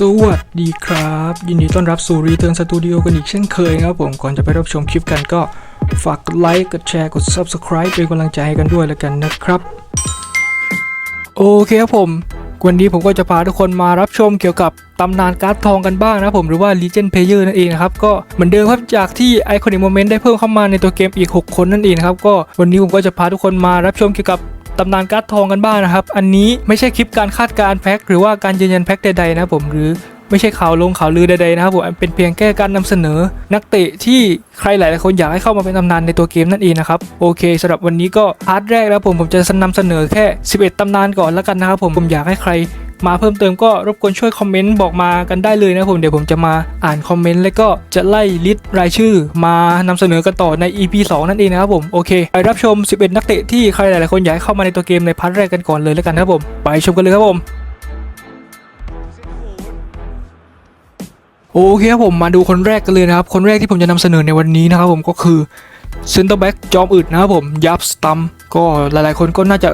สวัสดีครับ ยินดีต้อนรับสู่ Return Studio กันอีกเช่นเคยนะครับผมก่อนจะไปรับชมคลิปกันก็ฝากกดไลค์กดแชร์กด Subscribe เป็นกำลังใจให้กันด้วยแล้วกันนะครับ โอเคครับผม วันนี้ผมก็จะพาทุกคนมารับชมเกี่ยวกับตำนานการ์ดทองกันบ้างนะผมหรือว่า Legend Player นั่นเองนะครับ ก็เหมือนเดิมครับจากที่ Iconic Moment ได้เพิ่มเข้ามาในตัวเกมอีก 6 คนนั่นเองนะครับก็วันนี้ผมก็จะพาทุกคนมารับชมเกี่ยวกับ ตำนานการ์ดทองกันบ้างนะครับ อันนี้ไม่ใช่คลิปการคาดการแพ็คหรือว่าการยืนยันแพ็คใดๆนะผมหรือไม่ใช่ข่าวลงข่าวลือใดๆนะครับผมเป็นเพียงแค่การนำเสนอ นักเตะที่ใครหลายๆคนอยากให้เข้ามาเป็นตำนานในตัวเกมนั่นเองนะครับโอเคสำหรับวันนี้ก็พาร์ทแรกแล้วผมผมจะนำเสนอแค่ 11ตำนานก่อนแล้วกันนะครับผมผมอยากให้ใคร มาเพิ่มเติมก็รบกวนช่วยคอมเมนต์บอกมากันได้เลยนะผมเดี๋ยวผมจะมาอ่านคอมเมนต์แล้วก็จะไล่ลิสต์รายชื่อ มานำเสนอกันต่อใน EP 2 นั่นเองนะครับผมโอเคไปรับชม 11 นักเตะที่ใครหลายๆคนอยากเข้ามาในตัวเกมในพาร์ทแรกกันก่อนเลยแล้วกันนะครับผม ไปชมกันเลยครับผมโอเคครับผมมาดูคนแรกกันเลยนะครับ คนแรกที่ผมจะนำเสนอในวันนี้นะครับผมก็คือเซนเตอร์แบ็กจอมอึดนะครับผมยับสตัมก็หลายๆคนก็น่าจะ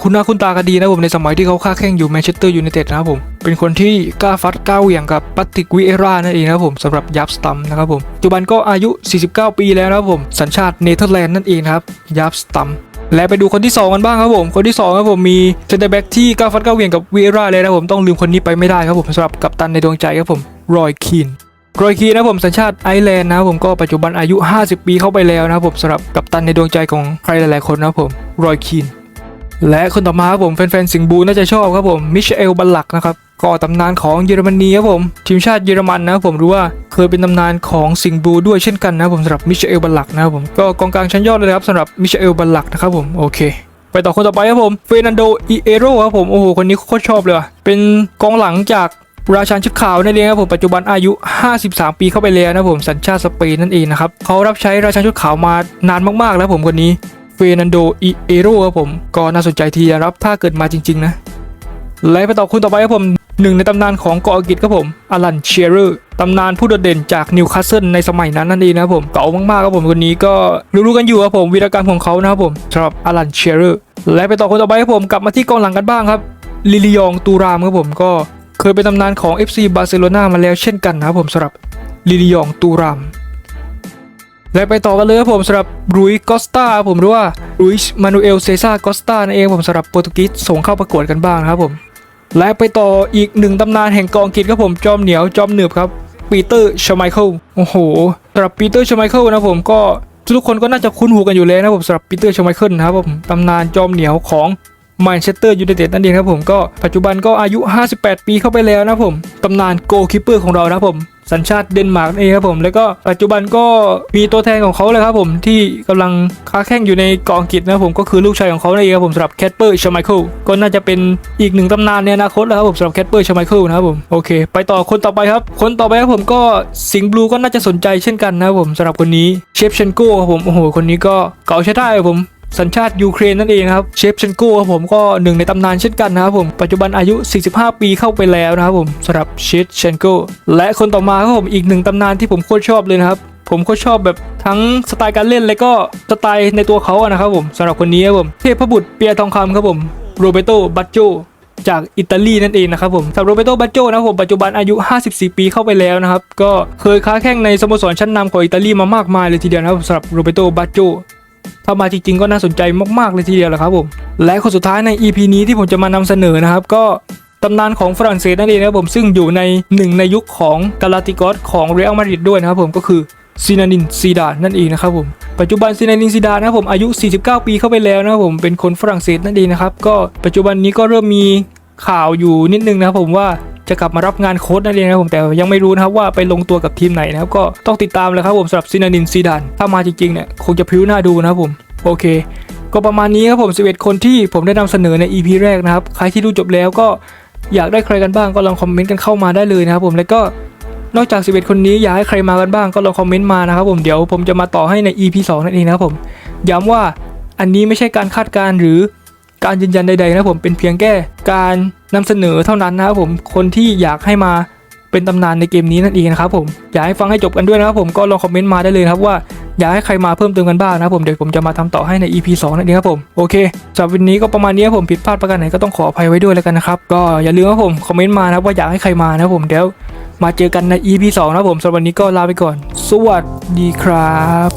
คุณหน้าคุณตากันดีนะผมในสมัยที่เขาค้าแข่งอยู่แมนเชสเตอร์ยูไนเต็ดนะครับผมเป็นคนที่กล้าฟัดกล้าเหวี่ยงกับปัติกวิเอรานั่นเองนะครับผมสำหรับยับสตัมนะครับผมปัจจุบันก็อายุ 49 ปีแล้วนะครับผมสัญชาติเนเธอร์แลนด์นั่นเองครับยับสตัมและไปดูคนที่ 2 กันบ้างครับผม คนที่ 2 ครับผมมีเซนเตอร์แบ็กที่กล้าฟัดกล้าเหวี่ยงกับวิเอร่าเลยนะผมต้องลืมคนนี้ไปไม่ได้ครับผมสำหรับกัปตันในดวงใจครับผมรอยคีนโรยคีนนะผมสัญชาติไอร์แลนด์นะผมก็ปัจจุบันอายุ 50 ปีเข้าไปแล้วนะผมสำหรับกัปตันในดวงใจของใครหลายๆคนนะผมรอยคีน และคนต่อมาครับผมแฟนๆสิงบูน่าจะชอบครับผมมิเอลบัลลักนะครับก็ตำนานของเยอรมนีครับผมทีมชาติเยอรมันนะครับผมรู้ว่าเคยเป็นตำนานของสิงบูด้วยเช่นกันนะครับผมสำหรับมิเอลบัลลักนะครับผมก็กองกลางชั้นยอดเลยครับสำหรับมิเอลบัลลักนะครับผมโอเค ไปต่อคนต่อไปครับผมเฟรนันโดอิเอโรครับผมโอ้โหคนนี้โคตรชอบเลยว่ะเป็นกองหลังจากราชันชุดขาวนั่นเองครับผมปัจจุบันอายุ 53 ปีเข้าไปแล้วนะผมสัญชาติสเปนนั่นเองนะครับเขารับใช้ราชันชุดขาวมานานมากๆแล้วผมคนนี้ เฟนันโดอิเอโรครับผม ก็น่าสนใจทีเดียวครับถ้าเกิดมาจริง ๆ นะ และไปต่อคนต่อไปครับผมหนึ่งในตำนานของเกาะอังกฤษครับผมอลันเชียร์ตำนานผู้โดดเด่นจากนิวคาสเซิลในสมัยนั้นนั่นเองนะครับผมเก่ามากๆครับผมคนนี้ก็รู้ๆกันอยู่ครับผมวีรกรรมของเขานะครับผมสำหรับอลันเชียร์และไปต่อคนต่อไปครับผมกลับมาที่กองหลังกันบ้างครับลิลิยองตูรามครับผมก็เคยเป็นตำนานของ FC บาร์เซโลนามาแล้วเช่นกันนะครับผมสำหรับลิลิยองตูราม และไปต่อกันเลยครับผมสำหรับรุยกอสตาผมหรือว่ารุยมานูเอลเซซ่ากอสตานั่นเองผมสำหรับโปรตุเกสส่งเข้าประกวดกันบ้างนะครับผม และไปต่ออีกหนึ่งตำนานแห่งกองกิจครับผมจอมเหนียวจอมหนึบครับปีเตอร์ชไมเคิลโอ้โหสำหรับปีเตอร์ชไมเคิลนะผมก็ทุกคนก็น่าจะคุ้นหูกันอยู่แล้วนะผมสำหรับปีเตอร์ชไมเคิลนะครับผมตำนานจอมเหนียวของแมนเชสเตอร์ยูไนเต็ดนั่นเองครับผมก็ปัจจุบันก็อายุ 58 ปีเข้าไปแล้วนะผมตำนานโกลคิปเปอร์ของเรานะผม สัญชาติเดนมาร์กนั่นเองครับผมแล้วก็ปัจจุบันก็มีตัวแทนของเขาเลยครับผมที่กำลังค้าแข่งอยู่ในกองกิจนะครับผมก็คือลูกชายของเขานั่นเองครับผมสำหรับแคทเปอร์ชไมเคิลก็น่าจะเป็นอีกหนึ่งตำนานในอนาคตแล้วครับผมสำหรับแคทเปอร์ชไมเคิลนะครับผมโอเค ไปต่อคนต่อไปครับ คนต่อไปครับผมก็สิงห์บลูก็น่าจะสนใจเช่นกันนะครับผมสำหรับคนนี้เชฟเชนโก้ครับผมโอ้โหคนนี้ก็เก่าใช้ได้ครับผม สัญชาติยูเครนนั่นเองครับเชฟเชนโก้ครับผมก็หนึ่งในตำนานเช่นกันนะครับผมปัจจุบันอายุ 45 ปีเข้าไปแล้วนะครับผมสำหรับเชฟเชนโก้และคนต่อมาครับผมอีกหนึ่งตำนานที่ผมโคตรชอบเลยนะครับผมก็ชอบแบบทั้งสไตล์การเล่นและก็สไตล์ในตัวเขาอะนะครับผมสำหรับคนนี้ครับผมเทพบุตรเปียทองคำครับผมโรเบโตบัตโจจากอิตาลีนั่นเองนะครับผมสำหรับโรเบโตบัตโจนะครับผมปัจจุบันอายุ 54 ปีเข้าไปแล้วนะครับ ก็เคยค้าแข่งในสโมสรชั้นนำของอิตาลีมามากมายเลยทีเดียวนะครับสำหรับโรเบโตบัตโจ ถ้ามาจริงๆก็น่าสนใจมากๆเลยทีเดียวแหละครับผมและคนสุดท้ายใน EP นี้ที่ผมจะมานำเสนอนะครับ ก็ตำนานของฝรั่งเศสนั่นเองนะครับผมซึ่งอยู่ในหนึ่งในยุคของกาลาติกอสของเรอัลมาดริดด้วยนะครับผมก็คือซีนานินซีดานนั่นเองนะครับผมปัจจุบันซีนานินซีดานนะครับผมอายุ 49 ปีเข้าไปแล้วนะครับผมเป็นคนฝรั่งเศสนั่นเองนะครับก็ปัจจุบันนี้ก็เริ่มมีข่าวอยู่นิดนึงนะครับผมว่า จะกลับมารับงานโค้ชนั่นเองนะครับผมแต่ยังไม่รู้นะครับว่าไปลงตัวกับทีมไหนนะครับก็ต้องติดตามเลยครับผมสำหรับซีนานินซีดานถ้ามาจริงๆเนี่ยคงจะพิ้วหน้าดูนะครับผมโอเค ก็ประมาณนี้ครับผม 11 คนที่ผมได้นำเสนอใน EP แรกนะครับใครที่ดูจบแล้วก็อยากได้ใครกันบ้างก็ลองคอมเมนต์กันเข้ามาได้เลยนะครับผมแล้วก็นอกจาก 11 คนนี้อยากให้ใครมากันบ้างก็ลองคอมเมนต์มานะครับผมเดี๋ยวผมจะมาต่อให้ใน EP 2 นั่นเองนะครับผม ย้ำว่าอันนี้ไม่ใช่การคาดการณ์หรือ การยืนยันใดๆนะผมเป็นเพียงแค่การนำเสนอเท่านั้นนะครับผมคนที่อยากให้มาเป็นตำนานในเกมนี้นั่นเองนะครับผมอยากให้ฟังให้จบกันด้วยนะครับผมก็ลองคอมเมนต์มาได้เลยครับว่าอยากให้ใครมาเพิ่มเติมกันบ้างนะครับผมเดี๋ยวผมจะมาทำต่อให้ใน EP 2นั่นเองครับผมโอเคสำหรับวันนี้ก็ประมาณนี้ครับผมผิดพลาดประการไหนก็ต้องขออภัยไว้ด้วยแล้วกันนะครับก็อย่าลืมครับผมคอมเมนต์มานะครับว่าอยากให้ใครมานะครับผมเดี๋ยวมาเจอกันใน EP 2นะครับผมสำหรับวันนี้ก็ลาไปก่อน สวัสดีครับ